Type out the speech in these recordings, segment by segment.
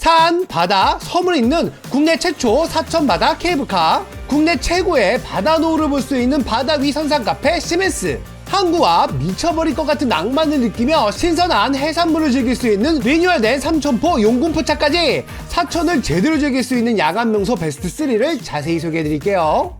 산, 바다, 섬을 잇는 국내 최초 사천 바다 케이블카, 국내 최고의 바다 노을을 볼 수 있는 바다 위 선상 카페 시멘스, 항구와 미쳐버릴 것 같은 낭만을 느끼며 신선한 해산물을 즐길 수 있는 리뉴얼된 삼천포 용궁포차까지 사천을 제대로 즐길 수 있는 야간 명소 베스트 3를 자세히 소개해 드릴게요.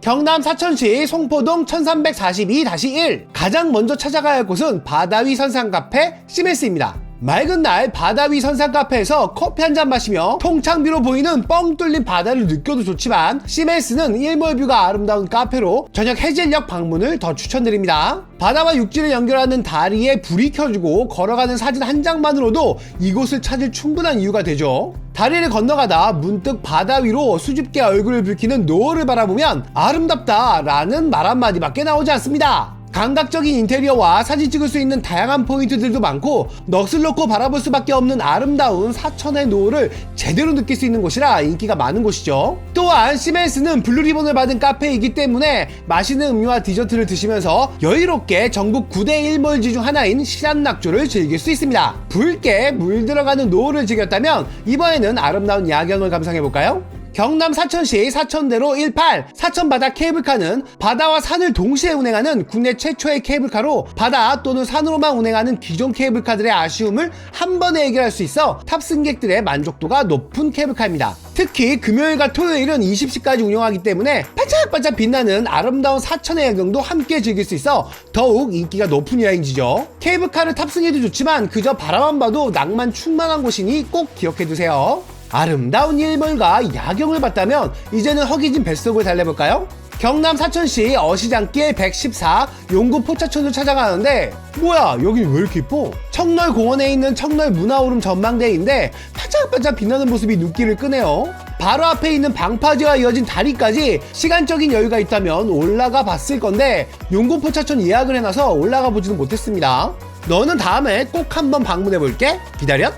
경남 사천시 송포동 1342-1 가장 먼저 찾아가야 할 곳은 바다 위 선상 카페 시메스입니다. 맑은 날 바다 위 선상 카페에서 커피 한 잔 마시며 통창비로 보이는 뻥 뚫린 바다를 느껴도 좋지만 시메스는 일몰 뷰가 아름다운 카페로 저녁 해질녘 방문을 더 추천드립니다. 바다와 육지를 연결하는 다리에 불이 켜지고 걸어가는 사진 한 장만으로도 이곳을 찾을 충분한 이유가 되죠. 다리를 건너가다 문득 바다 위로 수줍게 얼굴을 붉히는 노을을 바라보면 아름답다라는 말 한마디밖에 나오지 않습니다. 감각적인 인테리어와 사진 찍을 수 있는 다양한 포인트들도 많고 넋을 놓고 바라볼 수밖에 없는 아름다운 사천의 노을을 제대로 느낄 수 있는 곳이라 인기가 많은 곳이죠. 또한 시멘스는 블루리본을 받은 카페이기 때문에 맛있는 음료와 디저트를 드시면서 여유롭게 전국 9대 1몰지 중 하나인 실안낙조를 즐길 수 있습니다. 붉게 물 들어가는 노을을 즐겼다면 이번에는 아름다운 야경을 감상해볼까요? 경남 사천시 사천대로 18 사천바다 케이블카는 바다와 산을 동시에 운행하는 국내 최초의 케이블카로 바다 또는 산으로만 운행하는 기존 케이블카들의 아쉬움을 한 번에 해결할 수 있어 탑승객들의 만족도가 높은 케이블카입니다. 특히 금요일과 토요일은 20시까지 운영하기 때문에 반짝반짝 빛나는 아름다운 사천의 야경도 함께 즐길 수 있어 더욱 인기가 높은 여행지죠. 케이블카를 탑승해도 좋지만 그저 바라만 봐도 낭만 충만한 곳이니 꼭 기억해 두세요. 아름다운 일몰과 야경을 봤다면 이제는 허기진 뱃속을 달래볼까요? 경남 사천시 어시장길 114 용구 포차촌을 찾아가는데 뭐야 여기 왜 이렇게 이뻐? 청널 공원에 있는 청널 문화오름 전망대인데 반짝반짝 빛나는 모습이 눈길을 끄네요 바로 앞에 있는 방파제와 이어진 다리까지 시간적인 여유가 있다면 올라가 봤을 건데 용구 포차촌 예약을 해놔서 올라가 보지는 못했습니다 너는 다음에 꼭 한번 방문해 볼게 기다려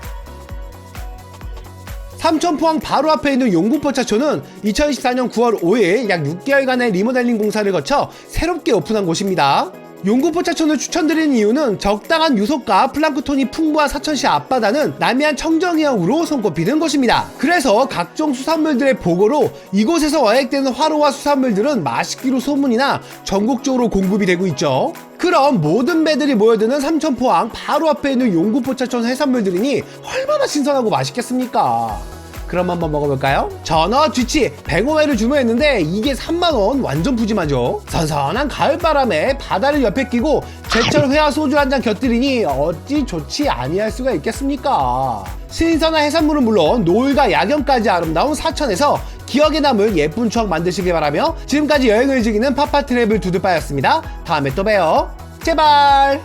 삼천포항 바로 앞에 있는 용궁포차촌은 2024년 9월 5일 약 6개월간의 리모델링 공사를 거쳐 새롭게 오픈한 곳입니다. 용궁포차촌을 추천드리는 이유는 적당한 유속과 플랑크톤이 풍부한 사천시 앞바다는 남해안 청정해역으로 손꼽히는 곳입니다. 그래서 각종 수산물들의 보고로 이곳에서 어획되는 화로와 수산물들은 맛있기로 소문이나 전국적으로 공급이 되고 있죠. 그럼 모든 배들이 모여드는 삼천포항 바로 앞에 있는 용궁포차촌 해산물들이니 얼마나 신선하고 맛있겠습니까? 그럼 한번 먹어볼까요? 전어 쥐치 105회를 주문했는데 이게 3만원 완전 푸짐하죠? 선선한 가을바람에 바다를 옆에 끼고 제철 회와 소주 한 잔 곁들이니 어찌 좋지 아니할 수가 있겠습니까? 신선한 해산물은 물론 노을과 야경까지 아름다운 사천에서 기억에 남을 예쁜 추억 만드시길 바라며 지금까지 여행을 즐기는 파파트랩을 두드빠였습니다. 다음에 또 봬요. 제발